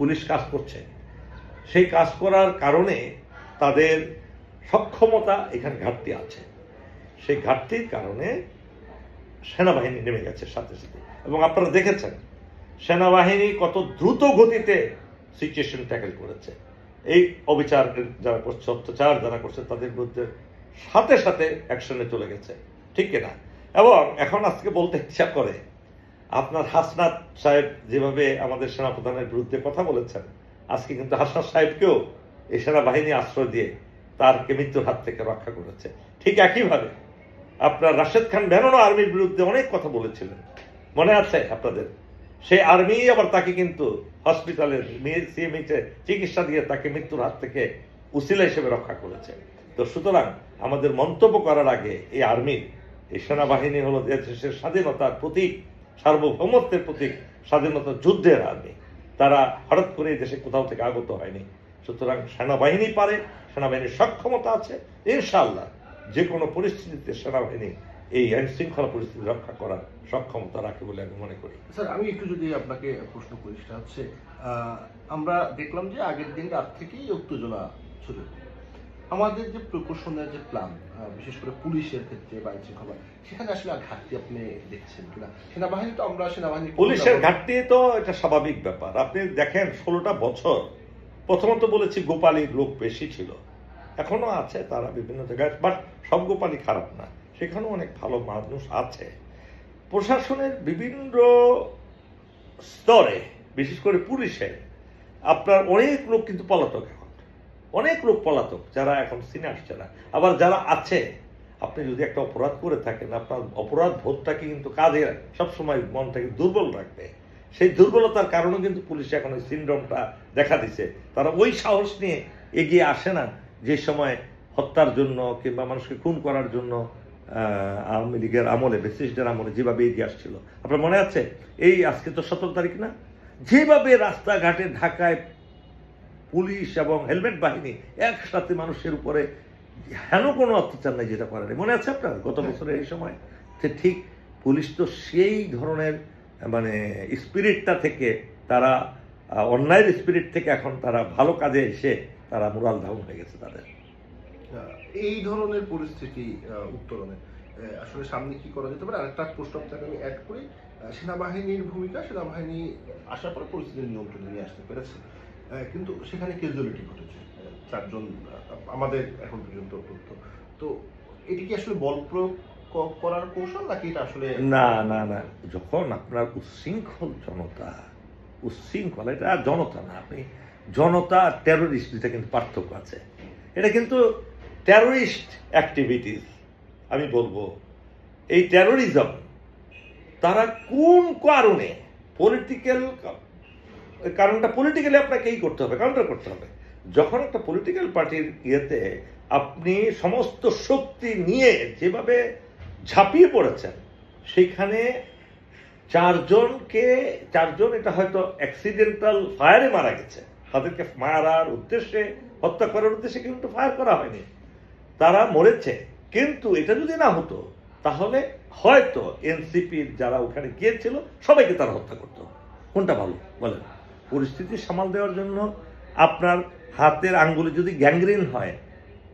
Police কাজ করছে। সেই কাজ করার কারণে তাদের সক্ষমতা এখানে ঘাটতি আছে। সেই ঘাটতির কারণে সেনাবাহিনী নেমে গেছে সাথে সাথে। এবং আপনারা দেখেছেন, সেনাবাহিনী কত দ্রুত গতিতে সিচুয়েশন ট্যাকেল করেছে। এই অবিচার যারা করছে, অত্যাচার যারা করছে, তাদের বিরুদ্ধে সাথে সাথে অ্যাকশনে চলে গেছে। ঠিক কিনা? এবং এখন আজকে বলতে ইচ্ছা করে আপনার হাসনাত সাহেব যেভাবে আমাদের সেনাপ্রধানের বিরুদ্ধে কথা বলেছেন, আজকে কিন্তু হাসনাত সাহেবকেও এই সেনাবাহিনী আশ্রয় দিয়ে তারকে মৃত্যুর হাত থেকে রক্ষা করেছে। ঠিক একইভাবে আপনার রাশেদ খান ভ্যাননও আর্মির বিরুদ্ধে অনেক কথা বলেছিলেন। মনে আছে আপনাদের? সেই আর্মি আবার তাকে কিন্তু হসপিটালের সিএমইতে চিকিৎসা দিয়ে তাকে মৃত্যুর হাত থেকে উসিলা হিসেবে রক্ষা করেছে। তো সুতরাং আমাদের মন্তব্য করার আগে এই আর্মির, এই সেনাবাহিনী হলো দেশের স্বাধীনতার প্রতীক। সার্বভৌমত্বের প্রতীক স্বাধীনতা যুদ্ধের আর্মি তারা হঠাৎ করে দেশে কোথাও থেকে আগত হয়নি। সুতরাং সেনাবাহিনী পারে, সেনাবাহিনীর সক্ষমতা আছে। ইনশাআল্লাহ যে কোনো পরিস্থিতিতে সেনাবাহিনী এই আইন শৃঙ্খলা পরিস্থিতি রক্ষা করার সক্ষমতা রাখে বলে আমি মনে করি। স্যার, আমি একটু যদি আপনাকে প্রশ্ন করি, সেটা হচ্ছে আমরা দেখলাম যে আগের দিন রাত থেকেই উত্তেজনা শুরু আমাদের যে প্রকৌশলের যে প্ল্যান বিশেষ করে পুলিশের ক্ষেত্রে বা আইন শৃঙ্খলা সেখানে আসলে আর ঘাটতি আপনি দেখছেন কিনা? সেনাবাহিনী তো আমরা সেনাবাহিনী পুলিশের ঘাটতি তো এটা স্বাভাবিক ব্যাপার। আপনি দেখেন ষোলোটা বছর প্রথমত বলেছি গোপালীর লোক বেশি ছিল। এখনও আছে তারা বিভিন্ন জায়গায় বাট সব গোপালী খারাপ না। সেখানেও অনেক ভালো মানুষ আছে। প্রশাসনের বিভিন্ন স্তরে বিশেষ করে পুলিশে আপনার অনেক লোক কিন্তু পলাতক অনেক লোক পলাতক, যারা এখন সিনে আসছে না। আবার যারা আছে, আপনি যদি একটা অপরাধ করে থাকেন, আপনার অপরাধ বোধটাকে কিন্তু কাজে সবসময় মনটাকে দুর্বল রাখবে। সেই দুর্বলতার কারণে কিন্তু পুলিশ এখন ওই সিন্ড্রোমটা দেখা দিছে। তারা ওই সাহস নিয়ে এগিয়ে আসে না যে সময় হত্যার জন্য কিংবা মানুষকে খুন করার জন্য আওয়ামী লীগের আমলে, ব্রিটিশদের আমলে যেভাবে এগিয়ে আসছিল। আপনার মনে আছে? এই আজকে তো সতেরো তারিখ না? যেভাবে রাস্তাঘাটে ঢাকায় পুলিশ এবং হেলমেট বাহিনী একসাথে মানুষের উপরে হেন কোনো অত্যাচার নাই যেটা করে নাই। মনে আছে আপনার? গত বছরের এই সময় ঠিক পুলিশ তো সেই ধরনের মানে স্পিরিটটা থেকে তারা অন্যায়ের স্পিরিট থেকে এখন তারা ভালো কাজে এসে তারা মোরাল ডাউন হয়ে গেছে তাদের। এই ধরনের পরিস্থিতি উত্তরণে আসলে সামনে কি করা যেতে পারে? আরেকটা প্রশ্ন আপনাকে আমি অ্যাড করি। সেনাবাহিনীর ভূমিকা সেনাবাহিনী আসার পর পরিস্থিতি নিয়ন্ত্রণে নিয়ে আসতে পেরেছে। কিন্তু সেখানে ক্যাজুয়ালিটি ঘটেছে। চারজন আমাদের এখন পর্যন্ত তথ্য তো এটি কি আসলে বল প্রয়োগ করার কৌশল নাকি এটা আসলে না না না। যখন আপনার উচ্ছৃঙ্খল জনতা, উচ্ছৃঙ্খল এটা জনতা না, আপনি জনতা টেরোরিস্ট দুটা কিন্তু পার্থক্য আছে। এটা কিন্তু টেরোরিস্ট অ্যাক্টিভিটিস আমি বলব। এই টেরোরিজম তারা কোন কারণে পলিটিক্যাল কারণটা পলিটিক্যালি আপনাকে এই করতে হবে কাউন্টার করতে হবে। যখন একটা পলিটিক্যাল পার্টির ইয়েতে আপনি সমস্ত শক্তি নিয়ে যেভাবে ঝাঁপিয়ে পড়েছেন, সেখানে চারজনকে, চারজন এটা হয়তো অ্যাক্সিডেন্টাল ফায়ারে মারা গেছে। তাদেরকে মারার উদ্দেশ্যে, হত্যা করার উদ্দেশ্যে কিন্তু ফায়ার করা হয়নি। তারা মরেছে। কিন্তু এটা যদি না হতো, তাহলে হয়তো এনসিপির যারা ওখানে গিয়েছিল, সবাইকে তারা হত্যা করতো। কোনটা ভালো? বলেন। পরিস্থিতি সামাল দেওয়ার জন্য আপনার হাতের আঙ্গুলে যদি গ্যাংগ্রিন হয়,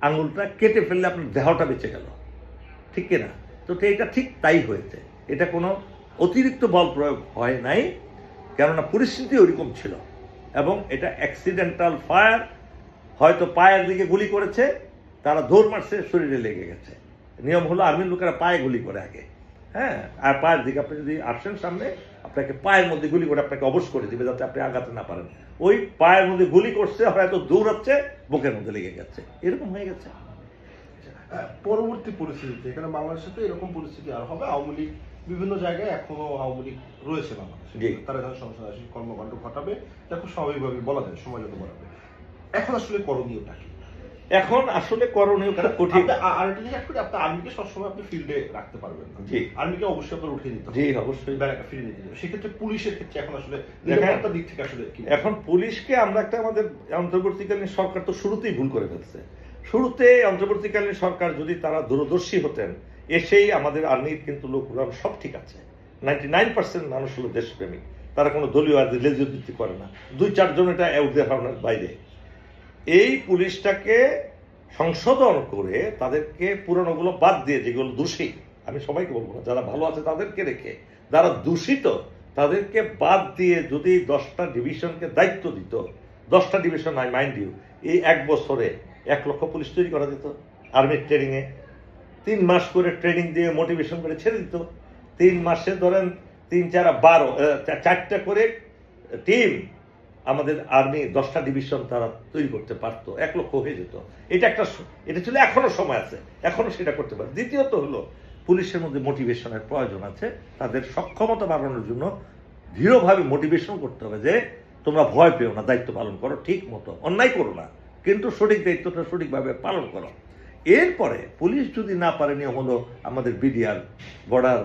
আঙ্গুলটা কেটে ফেললে আপনার দেহটা বেঁচে গেল। ঠিক কিনা? তো এটা ঠিক তাই হয়েছে। এটা কোনো অতিরিক্ত বল প্রয়োগ হয় নাই, কেননা পরিস্থিতি ওইরকম ছিল এবং এটা অ্যাক্সিডেন্টাল ফায়ার হয়তো পায়ের দিকে গুলি করেছে, তারা দৌড় মারছে, শরীরে লেগে গেছে। নিয়ম হলো আর্মির লোকেরা পায়ে গুলি করে আগে। হ্যাঁ আর পায়ের দিকে আপনি যদি আসেন সামনে আপনাকে পায়ের মধ্যে গুলি করে আপনাকে অবশ করে দিবে যাতে আপনি আগাতে না পারেন। ওই পায়ের মধ্যে গুলি করছে হয়তো দৌড়াচ্ছে বুকের মধ্যে লেগে গেছে। এরকম হয়ে গেছে। পরবর্তী পরিস্থিতিতে এখানে বাংলাদেশে তো এরকম পরিস্থিতি আর হবে। আওয়ামী লীগ বিভিন্ন জায়গায় এখনও আওয়ামী লীগ রয়েছে বাংলাদেশে। তারা যখন সন্ত্রাসী কর্মকাণ্ড ঘটাবে। দেখো স্বাভাবিকভাবে বলা যায় সময় যত বাড়াবে। এখন আসলে করণীয়টা কি? এখন আসলে করণীয় খুব কঠিন। আপনি আ- আরেকটা জিনিস করি, আপনি আর্মিকে সবসময় আপনি ফিল্ডে রাখতে পারবেন। জি। আর্মিকে অবশ্যই আপনার উঠিয়ে হবে। জি অবশ্যই। ফিরিয়ে নিতে হবে। সেক্ষেত্রে পুলিশের ক্ষেত্রে এখন আসলে নিরাপত্তার দিক থেকে আসলে এখন পুলিশকে আমরা একটা আমাদের অন্তর্বর্তীকালীন সরকার তো শুরুতেই ভুল করে ফেলছে। শুরুতে অন্তর্বর্তীকালীন সরকার যদি তারা দূরদর্শী হতেন এসেই আমাদের আর্মির কিন্তু লোকগুলো সব ঠিক আছে। নাইনটি নাইন পার্সেন্ট মানুষ হলো দেশপ্রেমিক। তারা কোনো দলীয় লেজুদ্দিতি করে না। দুই চারজন এটা বাইরে। এই পুলিশটাকে সংশোধন করে তাদেরকে পুরনোগুলো বাদ দিয়ে যেগুলো দোষী, আমি সবাইকে বলব না, যারা ভালো আছে তাদেরকে রেখে, যারা দূষিত তাদেরকে বাদ দিয়ে যদি দশটা ডিভিশনকে দায়িত্ব দিত, দশটা ডিভিশন, আই মাইন্ড ইউ, এই এক বছরে এক লক্ষ পুলিশ তৈরি করা যেত, আর্মির ট্রেনিংয়ে। তিন মাস করে ট্রেনিং দিয়ে মোটিভেশন করে ছেড়ে দিত। তিন মাসে ধরেন তিন, চার, বারো চারটা করে টিম আমাদের আর্মি দশটা ডিভিশন তারা তৈরি করতে পারতো, এক লক্ষ হয়ে যেত। এটা একটা এটা ছিল এখনও সময় আছে, এখনও সেটা করতে পারে। দ্বিতীয়ত হলো, পুলিশের মধ্যে মোটিভেশনের প্রয়োজন আছে, তাদের সক্ষমতা বাড়ানোর জন্য দৃঢ়ভাবে মোটিভেশন করতে হবে যে, তোমরা ভয় পেও না, দায়িত্ব পালন করো, ঠিক মতো। অন্যায় করো না, কিন্তু সঠিক দায়িত্বটা সঠিকভাবে পালন করো। এরপরে পুলিশ যদি না পারে নিয়ম হলো আমাদের বিডিআর, বর্ডার,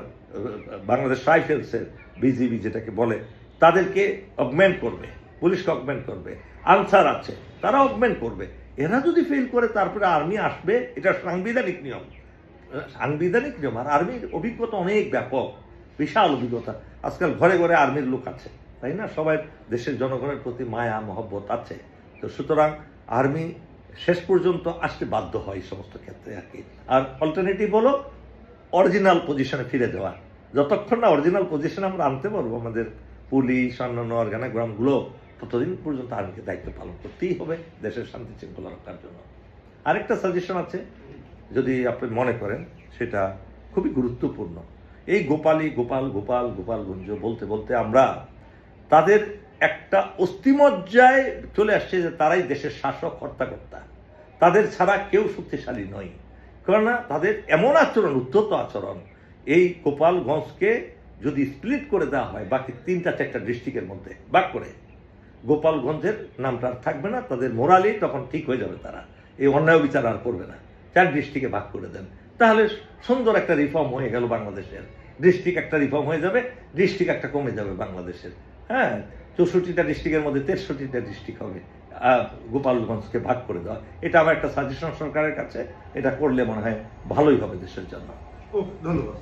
বাংলাদেশ রাইফেলসের বিজিবি যেটাকে বলে, তাদেরকে অগমেন্ট করবে। পুলিশকে অগমেন্ট করবে, আনসার আছে, তারা অগমেন্ট করবে। এরা যদি ফেল করে, তারপরে আর্মি আসবে, এটা সাংবিধানিক নিয়ম। সাংবিধানিক নিয়ম, আর আর্মির অভিজ্ঞতা অনেক ব্যাপক, বিশাল অভিজ্ঞতা। আজকাল ঘরে ঘরে আর্মির লোক আছে, তাই না? সবাই দেশের জনগণের প্রতি মায়া, মহব্বত আছে। তো সুতরাং আর্মি শেষ পর্যন্ত আসতে বাধ্য হয় সমস্ত ক্ষেত্রে আর কি। আর অল্টারনেটিভ হলো অরিজিনাল পজিশনে ফিরে যাওয়া। যতক্ষণ না অরিজিনাল পজিশনে আমরা আনতে পারব, আমাদের পুলিশ, অন্যান্য অর্গানাগ্রামগুলো ততদিন পর্যন্ত আর্মিকে দায়িত্ব পালন করতেই হবে, দেশের শান্তি শৃঙ্খলা রক্ষার জন্য। আরেকটা সাজেশন আছে, যদি আপনি মনে করেন, সেটা খুবই গুরুত্বপূর্ণ। এই গোপালী, গোপাল গোপাল, গোপালগঞ্জ বলতে বলতে আমরা তাদের একটা অস্থিমজ্জায় চলে আসছে যে তারাই দেশের শাসক হর্তাকর্তা তাদের ছাড়া কেউ শক্তিশালী নয় কেননা তাদের এমন আচরণ, উদ্ধত আচরণ, এই গোপালগঞ্জকে যদি স্প্লিট করে দেওয়া হয়, বাকি তিনটা চারটা ডিস্ট্রিক্টের মধ্যে বাক করে গোপালগঞ্জের নামটা আর থাকবে না, তাদের মোরালি তখন ঠিক হয়ে যাবে তারা। এই অন্যায় বিচার আর করবে না। চার ডিস্ট্রিক্টে ভাগ করে দেন। তাহলে সুন্দর একটা রিফর্ম হয়ে গেল বাংলাদেশের। ডিস্ট্রিক্ট একটা রিফর্ম হয়ে যাবে ডিস্ট্রিক্ট একটা কমে যাবে বাংলাদেশের। হ্যাঁ চৌষট্টিটা ডিস্ট্রিক্টের মধ্যে তেষট্টিটা ডিস্ট্রিক্ট হবে। গোপালগঞ্জকে ভাগ করে দেওয়া। এটা আমার একটা সাজেশন সরকারের কাছে। এটা করলে মনে হয় ভালোই হবে দেশের জন্য। ধন্যবাদ।